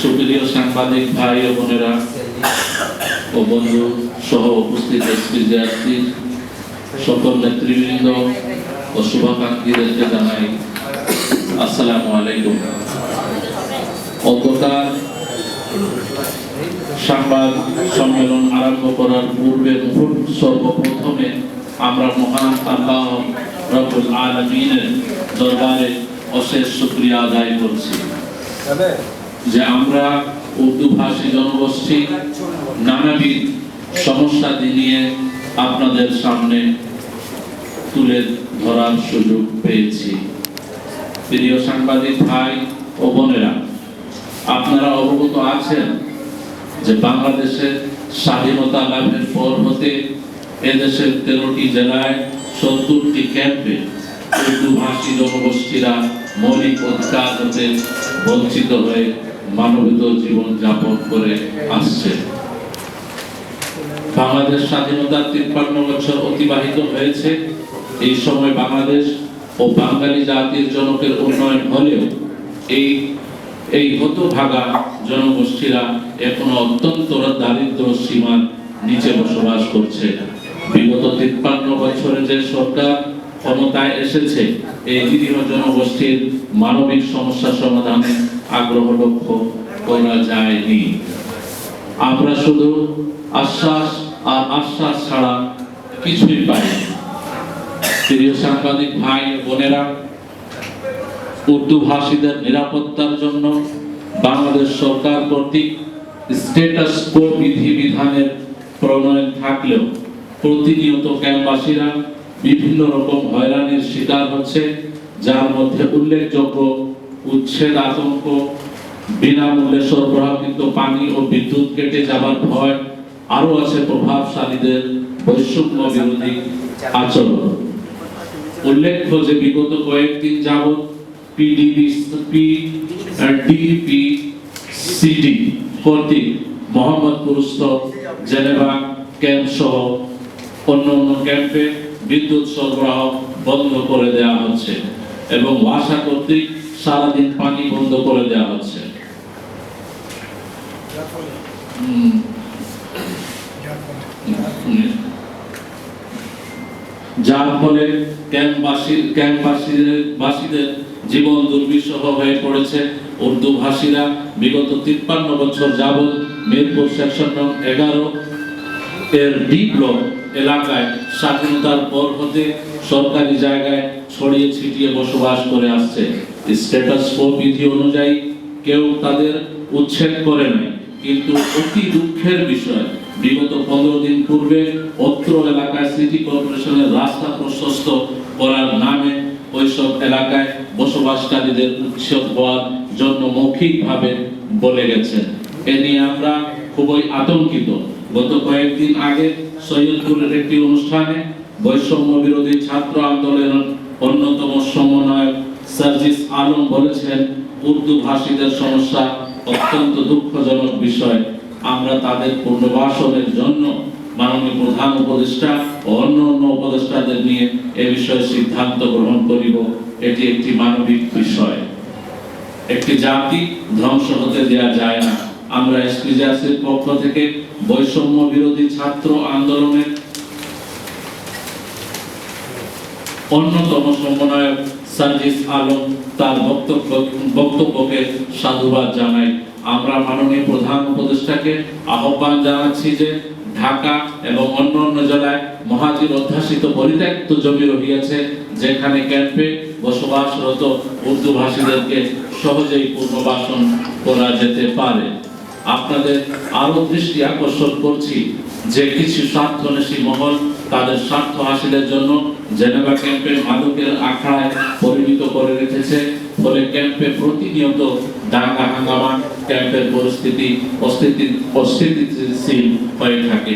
সুপ্রিয় সাংবাদিক ভাই ও বোনেরা ও বন্ধু সহ উপস্থিত এসপিজিআরসির সকল নেতৃবৃন্দ ও শুভাকাঙ্ক্ষীদেরকে জানাই আসসালামু আলাইকুম। অজ্ঞতার সংবাদ সম্মেলন আরম্ভ করার পূর্বে সর্বপ্রথমে আমরা মহান আল্লাহ রব্বুল আলমিনের দরবারে অশেষ শুক্রিয়া আদায় করছি। যে আমরা উর্দু ভাষী জনগোষ্ঠী নানাবিধ সমস্যা নিয়ে আপনাদের সামনে তুলে ধরার সুযোগ পেয়েছি। প্রিয় সাংবাদিক ভাই ও বোনেরা, আপনারা অবগত আছেন যে বাংলাদেশের স্বাধীনতা লাভের পর হতে এদেশের তেরোটি জেলায় সত্তরটি ক্যাম্পে উর্দু ভাষী জনগোষ্ঠীরা মৌলিক অধিকার হতে বঞ্চিত হয়ে মানবিত জীবন যাপন করে আসছে। বাংলাদেশ স্বাধীনতার তিপ্পান্ন বছর অতিবাহিত হয়েছে। এই সময় বাংলাদেশ ও বাঙালি জাতির জনকের উন্নয়ন হলেও এই এই হতভাগা জনগোষ্ঠীরা এখনও অত্যন্ত দারিদ্র সীমার নিচে বসবাস করছে। বিগত তিপ্পান্ন বছরে যে সরকার ক্ষমতায় এসেছে, এই নিরীহ জনগোষ্ঠীর মানবিক সমস্যা সমাধানে আগ্রহ লক্ষ্য করা যায়নি। আমরা শুধু আশ্বাস আর আশ্বাস ছাড়া কিছুই পাইনি। প্রিয় সাংবাদিক ভাই, বোনেরা, উর্দু ভাষীদের নিরাপত্তার জন্য বাংলাদেশ সরকার কর্তৃক স্ট্যাটাস কো বিধি বিধানের প্রণয়ন থাকলেও প্রতিনিয়ত ক্যাম্পবাসীরা বিভিন্ন রকম হয়রানির শিকার হচ্ছে, যার মধ্যে উল্লেখযোগ্য উচ্ছেদ আতঙ্ক, বিনামূল্যে সরবরাহকৃত পানি ও বিদ্যুৎ কেটে যাবার ভয় আরও আছে প্রভাবশালীদের বৈষম্য বিরোধী আচরণ। উল্লেখ্য যে বিগত কয়েকদিন যাবৎ পিডিবি ডিপি সিডি কর্তৃক মোহাম্মদপুর স্থল জেনেভা ক্যাম্প সহ অন্য অন্য ক্যাম্পে বিদ্যুৎ সরবরাহ বন্ধ করে দেওয়া হচ্ছে। এবং ওয়াসা কর্তৃক সারাদিন পানি বন্ধ করে দেওয়া হচ্ছে। যার ফলে ক্যাম্পবাসী ক্যাম্পবাসীদের বাসীদের জীবন দুর্বিষহ হয়ে পড়েছে উর্দু ভাষীরা বিগত তিপ্পান্ন বছর যাবৎ মিরপুর সেকশন নং এগারো এর ডি ব্লক এলাকায় স্বাধীনতার পর হতে সরকারি জায়গায় ছড়িয়ে ছিটিয়ে বসবাস করে আসছে। স্ট্যাটাস কো বিধি অনুযায়ী কেউ তাদের উচ্ছেদ করে নাই। কিন্তু অতি দুঃখের বিষয়, বিগত পনেরো দিন পূর্বে অত্র এলাকায় সিটি কর্পোরেশনের রাস্তা প্রশস্ত করার নামে ওইসব এলাকায় বসবাসকারীদের উচ্ছেদ হওয়ার জন্য মৌখিকভাবে বলে গেছেন এ নিয়ে আমরা খুবই আতঙ্কিত। গত কয়েকদিন আগে সৈয়দপুরের একটি অনুষ্ঠানে বৈষম্য বিরোধী ছাত্র আন্দোলনের অন্যতম সমন্বয়ক সার্জিস আলম বলেছেন, উর্দু ভাষীদের সমস্যা অত্যন্ত দুঃখজনক বিষয়। আমরা তাদের পুনর্বাসনের জন্য মাননীয় প্রধান উপদেষ্টা ও অন্য অন্য উপদেষ্টাদের নিয়ে এ বিষয়ে সিদ্ধান্ত গ্রহণ করিব। এটি একটি মানবিক বিষয়। একটি জাতি ধ্বংস হতে দেওয়া যায় না। আমরা এসপিজিআরসির পক্ষ থেকে বৈষম্য বিরোধী ছাত্র আন্দোলনের অন্যতম সমন্বয়ক সার্জিস আলম তার বক্তব্য বক্তব্যকে সাধুবাদ জানাই। আমরা মাননীয় প্রধান উপদেষ্টাকে আহ্বান জানাচ্ছি যে ঢাকা এবং অন্য অন্য জেলায় মহাজির অধ্যাসিত পরিত্যক্ত জমি রহিয়াছে, যেখানে ক্যাম্পে বসবাসরত উর্দু ভাষীদেরকে সহজেই পুনর্বাসন করা যেতে পারে। আপনাদের আরও দৃষ্টি আকর্ষণ করছি যে কিছু স্বার্থনেশী মহল তাদের স্বার্থ হাসিলের জন্য জেনেভা ক্যাম্পে মাদকের আখড়ায় পরিণত করে রেখেছে। ফলে ক্যাম্পে প্রতিনিয়ত দাঙ্গা হাঙ্গামা, ক্যাম্পের পরিস্থিতি অস্থিতি অস্থিতিশীল হয়ে থাকে।